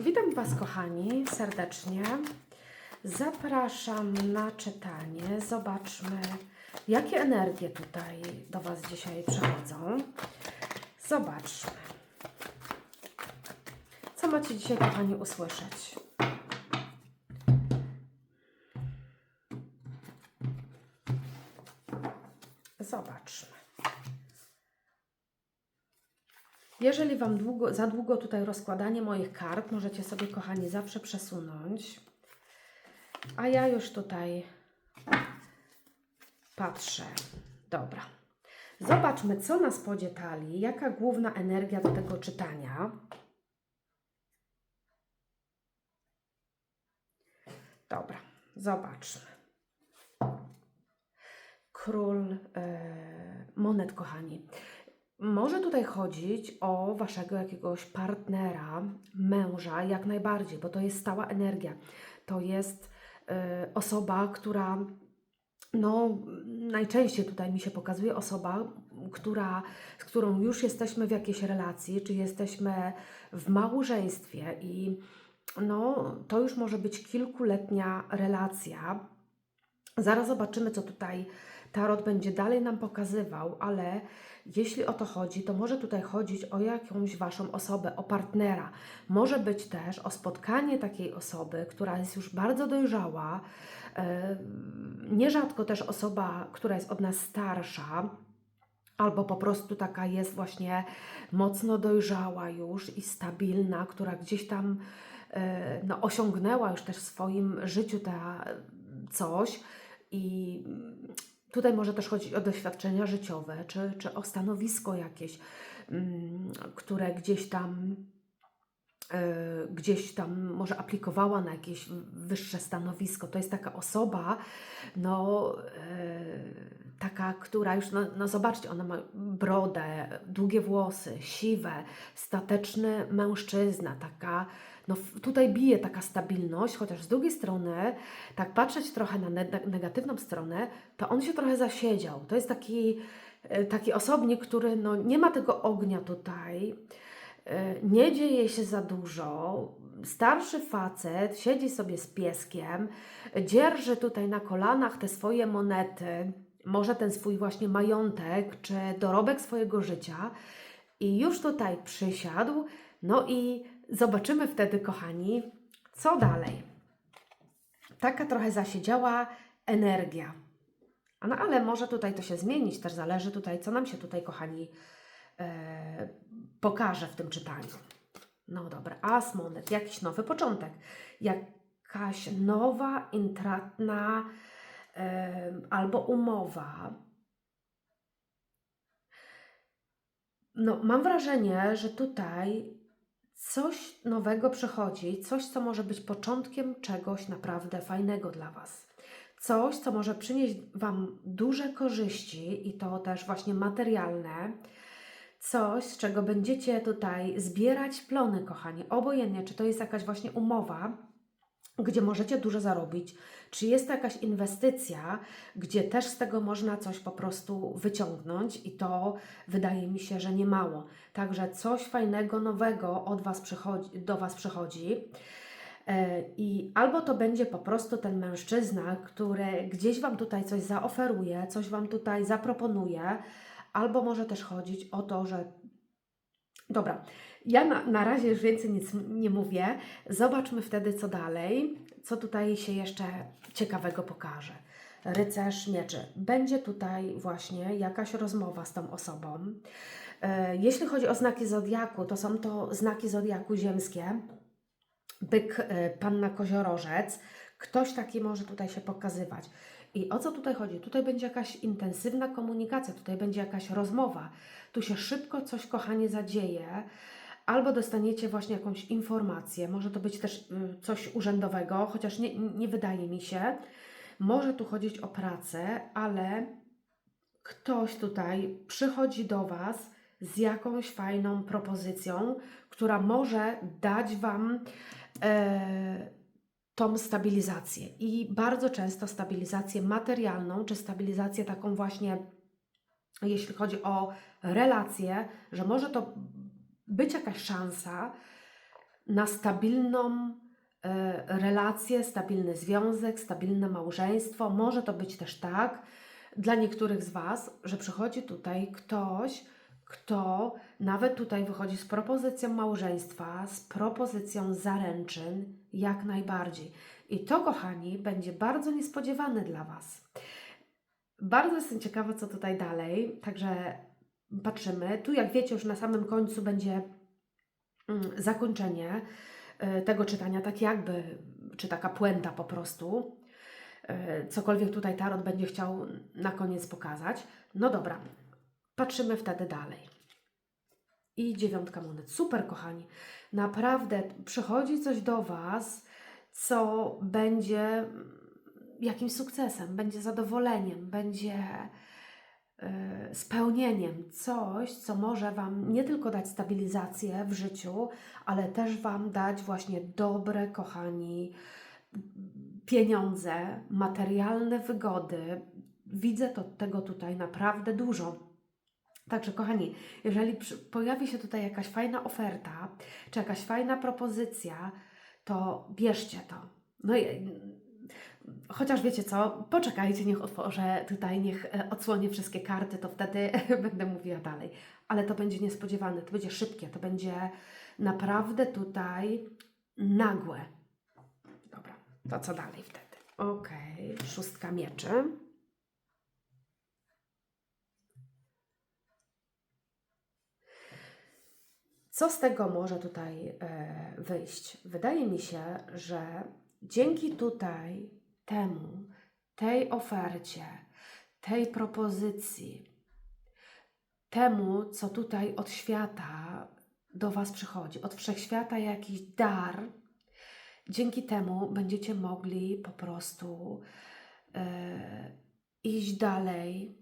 Witam Was, kochani, serdecznie. Zapraszam na czytanie. Zobaczmy, jakie energie tutaj do Was dzisiaj przychodzą. Zobaczmy. Co macie dzisiaj, kochani, usłyszeć? Jeżeli Wam długo, za długo tutaj rozkładanie moich kart, możecie sobie, kochani, zawsze przesunąć. A ja już tutaj patrzę. Dobra. Zobaczmy, co nas spodzie talii, jaka główna energia do tego czytania. Dobra, zobaczmy. Król e, monet, kochani. Może tutaj chodzić o waszego jakiegoś partnera, męża, jak najbardziej, bo to jest stała energia. To jest e, osoba, która no, najczęściej tutaj mi się pokazuje osoba, która, z którą już jesteśmy w jakiejś relacji, czy jesteśmy w małżeństwie i no, to już może być kilkuletnia relacja. Zaraz zobaczymy, co tutaj Tarot będzie dalej nam pokazywał, ale jeśli o to chodzi, to może tutaj chodzić o jakąś Waszą osobę, o partnera. Może być też o spotkanie takiej osoby, która jest już bardzo dojrzała, e, nierzadko też osoba, która jest od nas starsza, albo po prostu taka jest właśnie mocno dojrzała już i stabilna, która gdzieś tam e, no, osiągnęła już też w swoim życiu ta coś i tutaj może też chodzić o doświadczenia życiowe, czy, czy o stanowisko jakieś, mm, które gdzieś tam gdzieś tam może aplikowała na jakieś wyższe stanowisko. To jest taka osoba, no e, taka, która już, no, no zobaczcie, ona ma brodę, długie włosy, siwe, stateczny mężczyzna, taka, no tutaj bije taka stabilność, chociaż z drugiej strony, tak patrzeć trochę na ne- negatywną stronę, to on się trochę zasiedział. To jest taki, e, taki osobnik, który no, nie ma tego ognia tutaj, e, nie dzieje się za dużo. Starszy facet siedzi sobie z pieskiem, dzierży tutaj na kolanach te swoje monety, może ten swój właśnie majątek, czy dorobek swojego życia i już tutaj przysiadł. No i zobaczymy wtedy, kochani, co dalej. Taka trochę zasiedziała energia. No ale może tutaj to się zmienić, też zależy tutaj, co nam się tutaj, kochani, e, pokaże w tym czytaniu. No dobra, as monet, jakiś nowy początek, jakaś nowa, intratna e, albo umowa. No, mam wrażenie, że tutaj coś nowego przychodzi, coś, co może być początkiem czegoś naprawdę fajnego dla Was. Coś, co może przynieść Wam duże korzyści i to też właśnie materialne. Coś, z czego będziecie tutaj zbierać plony, kochani. Obojętnie, czy to jest jakaś właśnie umowa, gdzie możecie dużo zarobić, czy jest to jakaś inwestycja, gdzie też z tego można coś po prostu wyciągnąć i to wydaje mi się, że nie mało. Także coś fajnego, nowego od was przychodzi, do Was przychodzi. E, I albo to będzie po prostu ten mężczyzna, który gdzieś Wam tutaj coś zaoferuje, coś Wam tutaj zaproponuje, albo może też chodzić o to, że Dobra, ja na, na razie już więcej nic nie mówię. Zobaczmy wtedy, co dalej, co tutaj się jeszcze ciekawego pokaże. Rycerz mieczy. Będzie tutaj właśnie jakaś rozmowa z tą osobą. E, Jeśli chodzi o znaki zodiaku, to są to znaki zodiaku ziemskie. Byk, e, panna koziorożec. Ktoś taki może tutaj się pokazywać. I o co tutaj chodzi? Tutaj będzie jakaś intensywna komunikacja, tutaj będzie jakaś rozmowa. Tu się szybko coś, kochanie, zadzieje. Albo dostaniecie właśnie jakąś informację, może to być też y, coś urzędowego, chociaż nie, nie wydaje mi się. Może tu chodzić o pracę, ale ktoś tutaj przychodzi do Was z jakąś fajną propozycją, która może dać Wam e, tą stabilizację. I bardzo często stabilizację materialną, czy stabilizację taką właśnie, jeśli chodzi o relacje, że może to być jakaś szansa, na stabilną e, relację, stabilny związek, stabilne małżeństwo. Może to być też tak dla niektórych z Was, że przychodzi tutaj ktoś, kto nawet tutaj wychodzi z propozycją małżeństwa, z propozycją zaręczyn, jak najbardziej. I to, kochani, będzie bardzo niespodziewane dla Was. Bardzo jestem ciekawa, co tutaj dalej, także patrzymy. Tu, jak wiecie, już na samym końcu będzie mm, zakończenie e, tego czytania, tak jakby, czy taka puenta po prostu. E, Cokolwiek tutaj Tarot będzie chciał na koniec pokazać. No dobra, patrzymy wtedy dalej. I dziewiątka monet. Super, kochani. Naprawdę przychodzi coś do Was, co będzie jakimś sukcesem, będzie zadowoleniem, będzie e, spełnieniem. Coś, co może Wam nie tylko dać stabilizację w życiu, ale też Wam dać właśnie dobre, kochani, pieniądze, materialne wygody. Widzę to, tego tutaj naprawdę dużo. Także, kochani, jeżeli pojawi się tutaj jakaś fajna oferta, czy jakaś fajna propozycja, to bierzcie to. No i chociaż wiecie co, poczekajcie, niech otworzę tutaj, niech e, odsłonię wszystkie karty, to wtedy będę mówiła dalej. Ale to będzie niespodziewane, to będzie szybkie, to będzie naprawdę tutaj nagłe. Dobra, to co dalej wtedy? Okej, szóstka mieczy. Co z tego może tutaj e, wyjść? Wydaje mi się, że dzięki tutaj temu, tej ofercie, tej propozycji, temu, co tutaj od świata do Was przychodzi, od wszechświata jakiś dar, dzięki temu będziecie mogli po prostu e, iść dalej,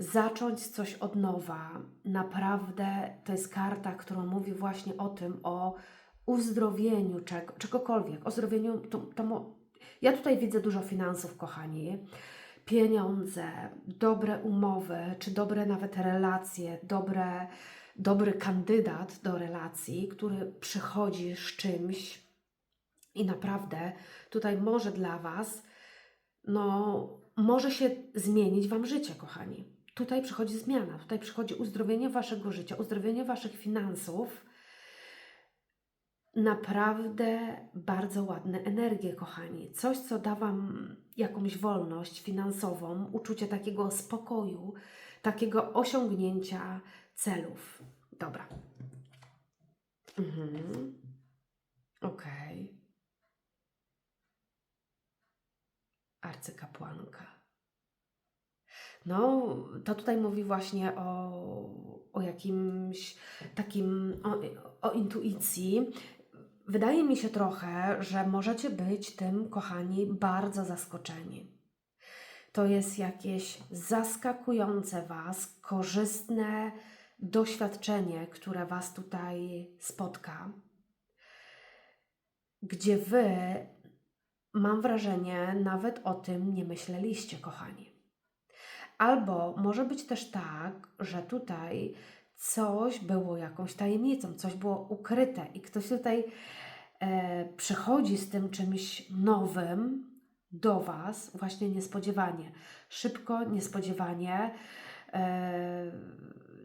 zacząć coś od nowa. Naprawdę to jest karta, która mówi właśnie o tym, o uzdrowieniu czego, czegokolwiek, o zdrowieniu. To, to. Ja tutaj widzę dużo finansów, kochani. Pieniądze, dobre umowy, czy dobre nawet relacje, dobre, dobry kandydat do relacji, który przychodzi z czymś i naprawdę tutaj może dla Was, no, może się zmienić Wam życie, kochani tutaj przychodzi zmiana, tutaj przychodzi uzdrowienie waszego życia, uzdrowienie waszych finansów. Naprawdę bardzo ładne energie, kochani. Coś, co da wam jakąś wolność finansową, uczucie takiego spokoju, takiego osiągnięcia celów. Dobra. Mhm. Okej. Okay. Arcykapłanka. No, to tutaj mówi właśnie o, o jakimś takim, o, o intuicji. Wydaje mi się trochę, że możecie być tym, kochani, bardzo zaskoczeni. To jest jakieś zaskakujące Was, korzystne doświadczenie, które Was tutaj spotka, gdzie Wy, mam wrażenie, nawet o tym nie myśleliście, kochani. Albo może być też tak, że tutaj coś było jakąś tajemnicą, coś było ukryte i ktoś tutaj e, przychodzi z tym czymś nowym do Was, właśnie niespodziewanie. Szybko, niespodziewanie. E,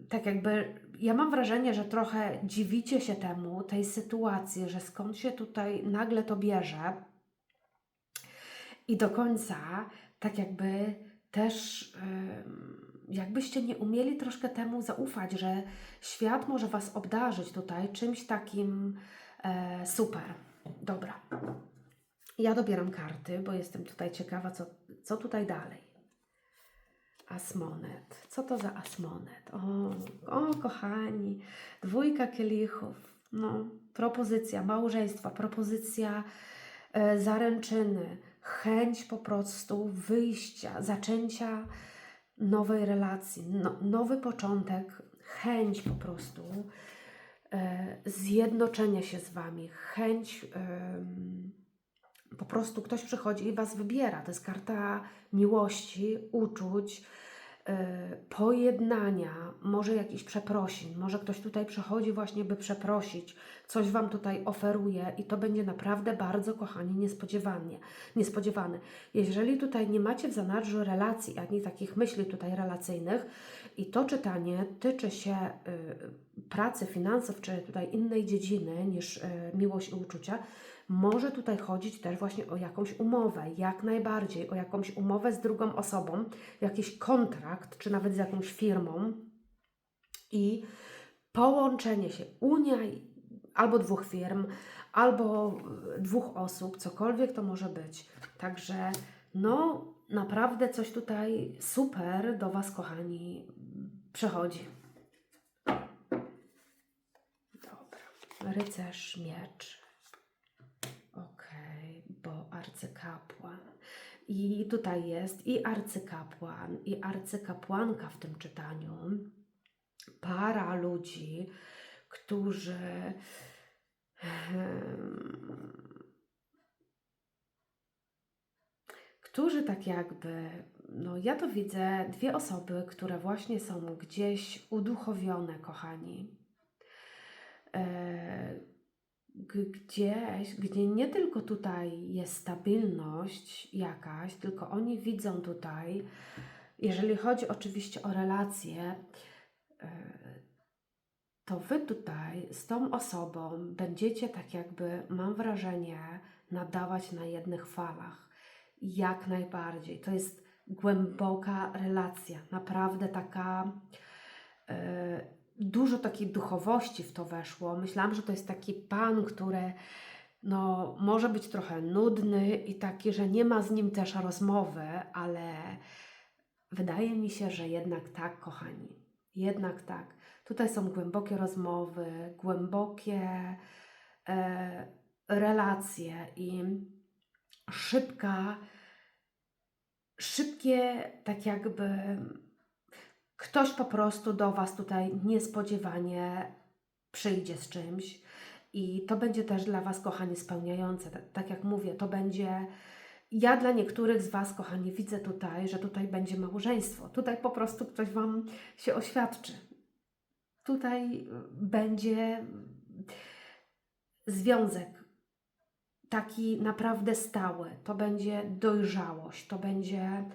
tak jakby, ja mam wrażenie, że trochę dziwicie się temu, tej sytuacji, że skąd się tutaj nagle to bierze. I do końca, tak jakby też jakbyście nie umieli troszkę temu zaufać, że świat może Was obdarzyć tutaj czymś takim e, super. Dobra. Ja dobieram karty, bo jestem tutaj ciekawa, co, co tutaj dalej. Asmonet. Co to za asmonet? O, o, kochani, dwójka kielichów. No, propozycja małżeństwa, propozycja e, zaręczyny, chęć po prostu wyjścia, zaczęcia nowej relacji, no, nowy początek, chęć po prostu e, zjednoczenia się z Wami, chęć e, po prostu ktoś przychodzi i Was wybiera. To jest karta miłości, uczuć, pojednania, może jakiś przeprosin, może ktoś tutaj przychodzi właśnie, by przeprosić, coś Wam tutaj oferuje i to będzie naprawdę bardzo, kochani, niespodziewanie, niespodziewane. Jeżeli tutaj nie macie w zanadrzu relacji, ani takich myśli tutaj relacyjnych i to czytanie tyczy się y, pracy, finansów, czy tutaj innej dziedziny niż y, miłość i uczucia, może tutaj chodzić też właśnie o jakąś umowę, jak najbardziej, o jakąś umowę z drugą osobą, jakiś kontrakt, czy nawet z jakąś firmą i połączenie się, unia albo dwóch firm, albo dwóch osób, cokolwiek to może być. Także no naprawdę coś tutaj super do Was, kochani, przechodzi. Dobra. Rycerz miecz. Arcykapłan. I tutaj jest i arcykapłan, i arcykapłanka w tym czytaniu. Para ludzi, którzy którzy tak jakby, no ja to widzę, dwie osoby, które właśnie są gdzieś uduchowione, kochani. E, gdzieś, gdzie nie tylko tutaj jest stabilność jakaś, tylko oni widzą tutaj, jeżeli chodzi oczywiście o relacje, e, to wy tutaj z tą osobą będziecie tak jakby, mam wrażenie, nadawać na jednych falach. Jak najbardziej. To jest głęboka relacja, naprawdę taka. e, dużo takiej duchowości w to weszło. Myślałam, że to jest taki pan, który no, może być trochę nudny i taki, że nie ma z nim też rozmowy, ale wydaje mi się, że jednak tak, kochani. Jednak tak. Tutaj są głębokie rozmowy, głębokie e, relacje i szybka, szybkie, tak jakby ktoś po prostu do Was tutaj niespodziewanie przyjdzie z czymś i to będzie też dla Was, kochani, spełniające. Tak, tak jak mówię, to będzie. Ja dla niektórych z Was, kochani, widzę tutaj, że tutaj będzie małżeństwo. Tutaj po prostu ktoś Wam się oświadczy. Tutaj będzie związek taki naprawdę stały. To będzie dojrzałość, to będzie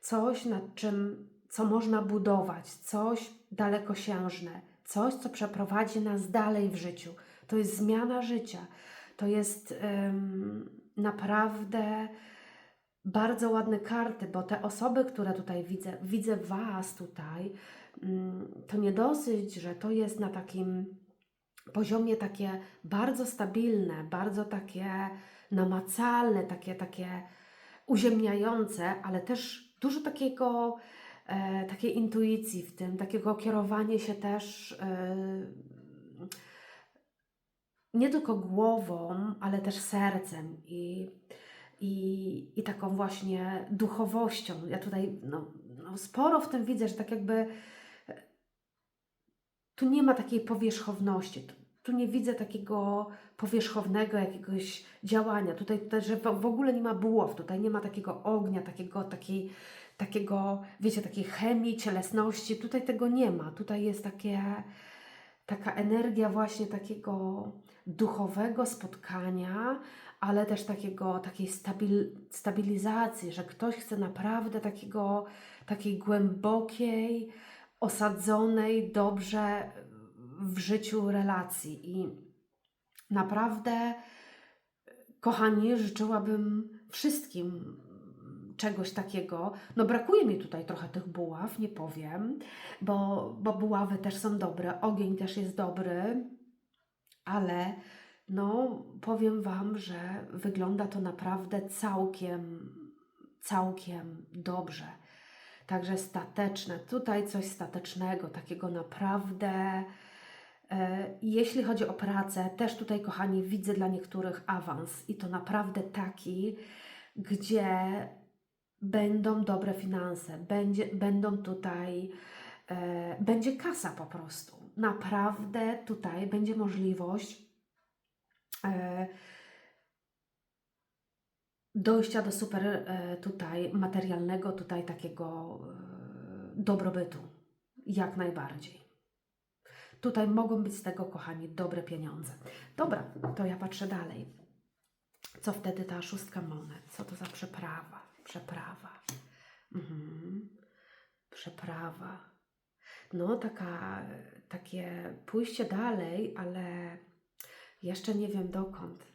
coś, nad czym, co można budować, coś dalekosiężne, coś, co przeprowadzi nas dalej w życiu. To jest zmiana życia. To jest naprawdę bardzo ładne karty, bo te osoby, które tutaj widzę, widzę Was tutaj, mm, to nie dosyć, że to jest na takim poziomie takie bardzo stabilne, bardzo takie namacalne, takie, takie uziemniające, ale też dużo takiego, takiej intuicji w tym, takiego kierowania się też e, nie tylko głową, ale też sercem i, i, i taką właśnie duchowością. Ja tutaj no, no sporo w tym widzę, że tak jakby tu nie ma takiej powierzchowności. Tu, nie widzę takiego powierzchownego jakiegoś działania. Tutaj, tutaj że w, w ogóle nie ma buław, tutaj nie ma takiego ognia, takiego, takiej, takiego, wiecie, takiej chemii, cielesności. Tutaj tego nie ma. Tutaj jest takie, taka energia właśnie takiego duchowego spotkania, ale też takiego, takiej stabil, stabilizacji, że ktoś chce naprawdę takiego, takiej głębokiej, osadzonej dobrze w życiu relacji. I naprawdę, kochani, życzyłabym wszystkim czegoś takiego. No brakuje mi tutaj trochę tych buław, nie powiem, bo, bo buławy też są dobre, ogień też jest dobry, ale no powiem Wam, że wygląda to naprawdę całkiem, całkiem dobrze. Także stateczne, tutaj coś statecznego, takiego naprawdę. E, jeśli chodzi o pracę, też tutaj, kochani, widzę dla niektórych awans i to naprawdę taki, gdzie będą dobre finanse, będzie, będą tutaj, e, będzie kasa po prostu. Naprawdę tutaj będzie możliwość e, dojścia do super e, tutaj materialnego, tutaj takiego dobrobytu. Jak najbardziej. Tutaj mogą być z tego, kochani, dobre pieniądze. Dobra, to ja patrzę dalej. Co wtedy ta szóstka monet? Co to za przeprawa? Przeprawa. Mhm. Przeprawa. No, taka, takie pójście dalej, ale jeszcze nie wiem dokąd.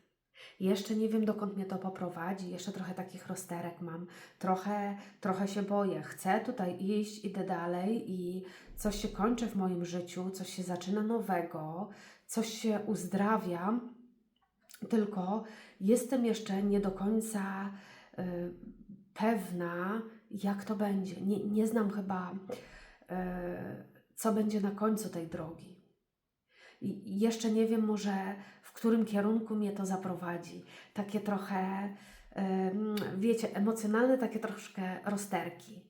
Jeszcze nie wiem, dokąd mnie to poprowadzi. Jeszcze trochę takich rozterek mam. Trochę, trochę się boję. Chcę tutaj iść, idę dalej i coś się kończy w moim życiu, coś się zaczyna nowego, coś się uzdrawia, tylko jestem jeszcze nie do końca y, pewna, jak to będzie. Nie, nie znam chyba, y, co będzie na końcu tej drogi. I jeszcze nie wiem może, w którym kierunku mnie to zaprowadzi. Takie trochę, ym, wiecie, emocjonalne, takie troszkę rozterki.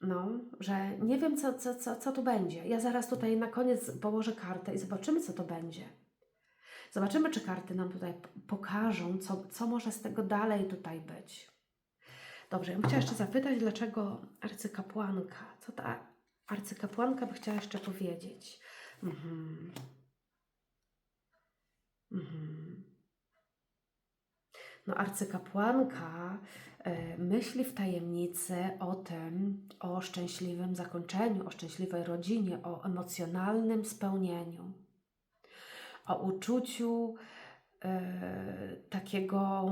No, że nie wiem, co, co, co, co tu będzie. Ja zaraz tutaj na koniec położę kartę i zobaczymy, co to będzie. Zobaczymy, czy karty nam tutaj pokażą, co, co może z tego dalej tutaj być. Dobrze, ja bym chciała jeszcze zapytać, dlaczego arcykapłanka? Co ta arcykapłanka by chciała jeszcze powiedzieć? Mhm. Mhm. No, arcykapłanka e, myśli w tajemnicy o tym, o szczęśliwym zakończeniu, o szczęśliwej rodzinie, o emocjonalnym spełnieniu, o uczuciu e, takiego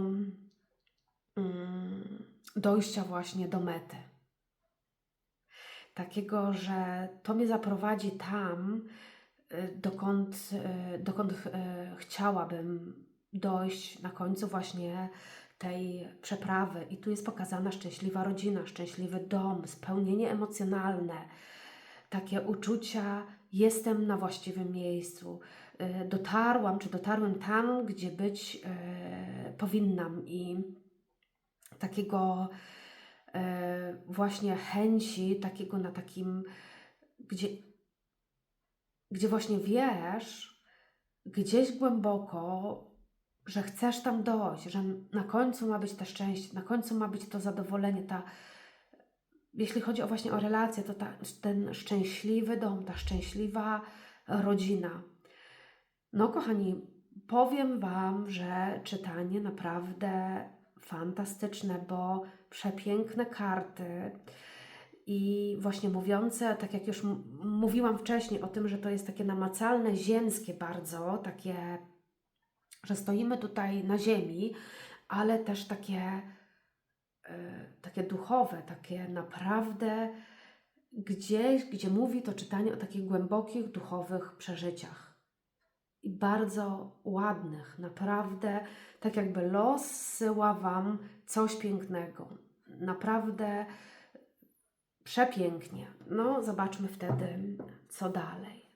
mm, dojścia właśnie do mety. Takiego, że to mnie zaprowadzi tam, y, dokąd, y, dokąd y, chciałabym dojść na końcu właśnie tej przeprawy. I tu jest pokazana szczęśliwa rodzina, szczęśliwy dom, spełnienie emocjonalne, takie uczucia, jestem na właściwym miejscu. Dotarłam, czy dotarłem tam, gdzie być powinnam i takiego e, właśnie chęci, takiego na takim, gdzie, gdzie właśnie wiesz, gdzieś głęboko, że chcesz tam dojść, że na końcu ma być to szczęście, na końcu ma być to zadowolenie, ta, jeśli chodzi o właśnie o relacje, to ta, ten szczęśliwy dom, ta szczęśliwa rodzina. No, kochani, powiem Wam, że czytanie naprawdę fantastyczne, bo przepiękne karty. I właśnie mówiące, tak jak już mówiłam wcześniej o tym, że to jest takie namacalne, ziemskie bardzo, takie, że stoimy tutaj na ziemi, ale też takie, e, takie duchowe, takie naprawdę gdzieś, gdzie mówi to czytanie o takich głębokich duchowych przeżyciach i bardzo ładnych, naprawdę, tak jakby los zsyła Wam coś pięknego. Naprawdę przepięknie. No, zobaczmy wtedy, co dalej.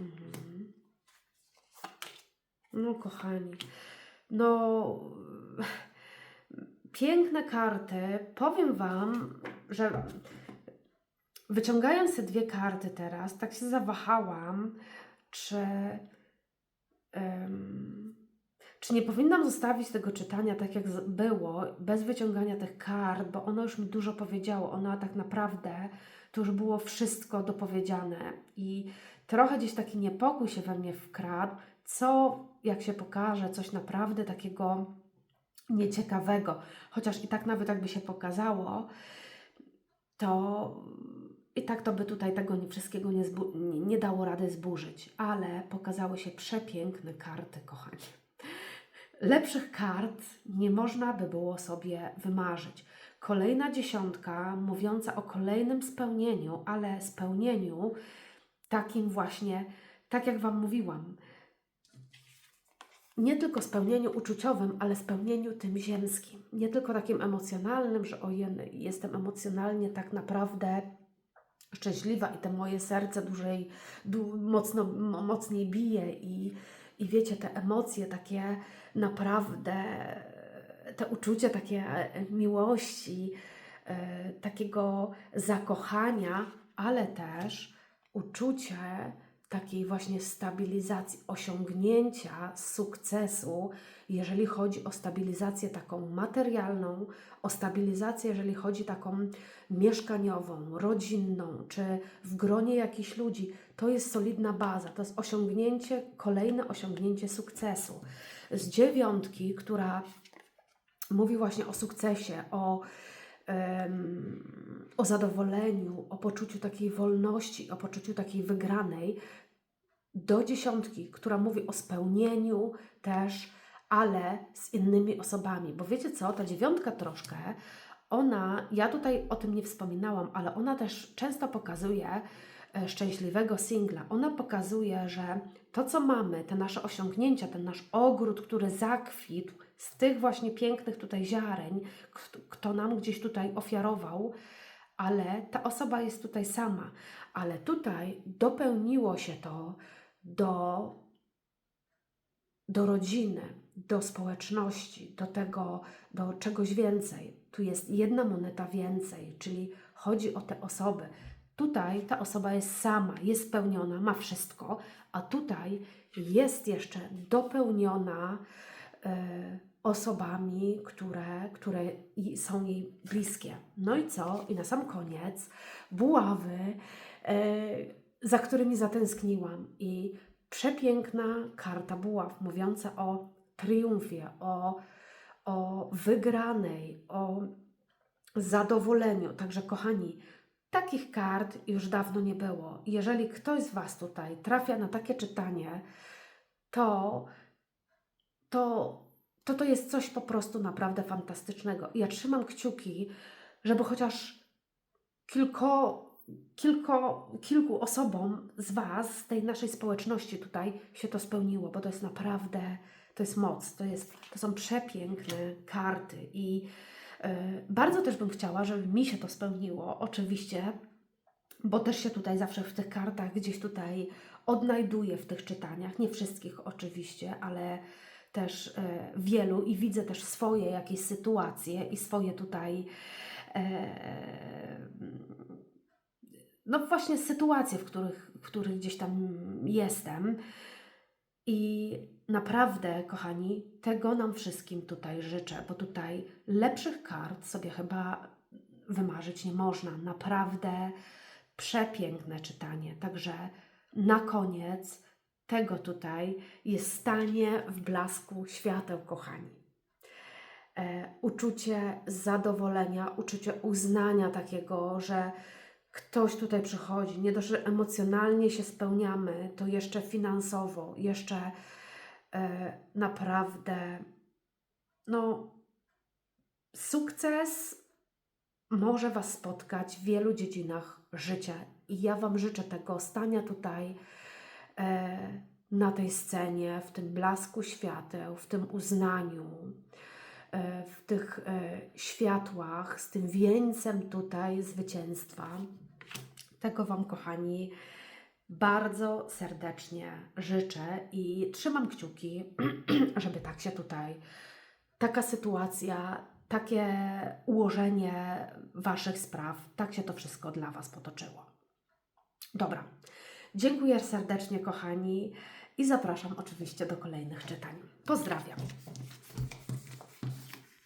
Mhm. No, kochani, no, piękne karty. Powiem Wam, że wyciągając te dwie karty teraz, tak się zawahałam, czy, em, czy nie powinnam zostawić tego czytania tak, jak było, bez wyciągania tych kart, bo ono już mi dużo powiedziało. Ono tak naprawdę to już było wszystko dopowiedziane i trochę gdzieś taki niepokój się we mnie wkradł, co jak się pokaże, coś naprawdę takiego nieciekawego, chociaż i tak nawet jakby się pokazało, to i tak to by tutaj tego wszystkiego nie, nie dało rady zburzyć, ale pokazały się przepiękne karty, kochani. Lepszych kart nie można by było sobie wymarzyć. Kolejna dziesiątka mówiąca o kolejnym spełnieniu, ale spełnieniu takim właśnie, tak jak Wam mówiłam, nie tylko spełnieniu uczuciowym, ale spełnieniu tym ziemskim. Nie tylko takim emocjonalnym, że ojej, jestem emocjonalnie tak naprawdę szczęśliwa i te moje serce dłużej, mocno, mo- mocniej bije i, i wiecie, te emocje takie naprawdę, te uczucia takie e, miłości, e, takiego zakochania, ale też uczucie takiej właśnie stabilizacji, osiągnięcia sukcesu, jeżeli chodzi o stabilizację taką materialną, o stabilizację, jeżeli chodzi taką mieszkaniową, rodzinną, czy w gronie jakichś ludzi. To jest solidna baza, to jest osiągnięcie, kolejne osiągnięcie sukcesu. Z dziewiątki, która mówi właśnie o sukcesie, o, em, o zadowoleniu, o poczuciu takiej wolności, o poczuciu takiej wygranej, do dziesiątki, która mówi o spełnieniu też, ale z innymi osobami. Bo wiecie co, ta dziewiątka troszkę, ona, ja tutaj o tym nie wspominałam, ale ona też często pokazuje e, szczęśliwego singla. Ona pokazuje, że to, co mamy, te nasze osiągnięcia, ten nasz ogród, który zakwitł z tych właśnie pięknych tutaj ziareń, kto, nam gdzieś tutaj ofiarował, ale ta osoba jest tutaj sama. Ale tutaj dopełniło się to do, do rodziny, do społeczności, do tego, do czegoś więcej. Tu jest jedna moneta więcej, czyli chodzi o te osoby. Tutaj ta osoba jest sama, jest spełniona, ma wszystko, a tutaj jest jeszcze dopełniona osobami, które, które są jej bliskie. No i co? I na sam koniec buławy, e, za którymi zatęskniłam. I przepiękna karta buław, mówiąca o triumfie, o, o wygranej, o zadowoleniu. Także, kochani, takich kart już dawno nie było. Jeżeli ktoś z Was tutaj trafia na takie czytanie, to to, to to jest coś po prostu naprawdę fantastycznego. I Ja trzymam kciuki, żeby chociaż kilko, kilko, kilku osobom z Was, z tej naszej społeczności tutaj się to spełniło, bo to jest naprawdę, to jest moc, to, jest, to są przepiękne karty i e, bardzo też bym chciała, żeby mi się to spełniło, oczywiście, bo też się tutaj zawsze w tych kartach gdzieś tutaj odnajduję w tych czytaniach, nie wszystkich oczywiście, ale też e, wielu i widzę też swoje jakieś sytuacje i swoje tutaj e, no właśnie sytuacje, w których, w których gdzieś tam jestem. I naprawdę, kochani, tego nam wszystkim tutaj życzę, bo tutaj lepszych kart sobie chyba wymarzyć nie można. Naprawdę przepiękne czytanie. Także na koniec tego tutaj jest stanie w blasku świateł, kochani. E, uczucie zadowolenia, uczucie uznania takiego, że ktoś tutaj przychodzi, nie dość, że emocjonalnie się spełniamy, to jeszcze finansowo, jeszcze e, naprawdę, no, sukces może Was spotkać w wielu dziedzinach życia. I ja Wam życzę tego stania tutaj na tej scenie, w tym blasku świateł, w tym uznaniu, e, w tych e, światłach, z tym wieńcem tutaj zwycięstwa. Tego Wam, kochani, bardzo serdecznie życzę i trzymam kciuki, żeby tak się tutaj, taka sytuacja, takie ułożenie Waszych spraw, tak się to wszystko dla Was potoczyło. Dobra, dziękuję serdecznie, kochani, i zapraszam oczywiście do kolejnych czytań. Pozdrawiam.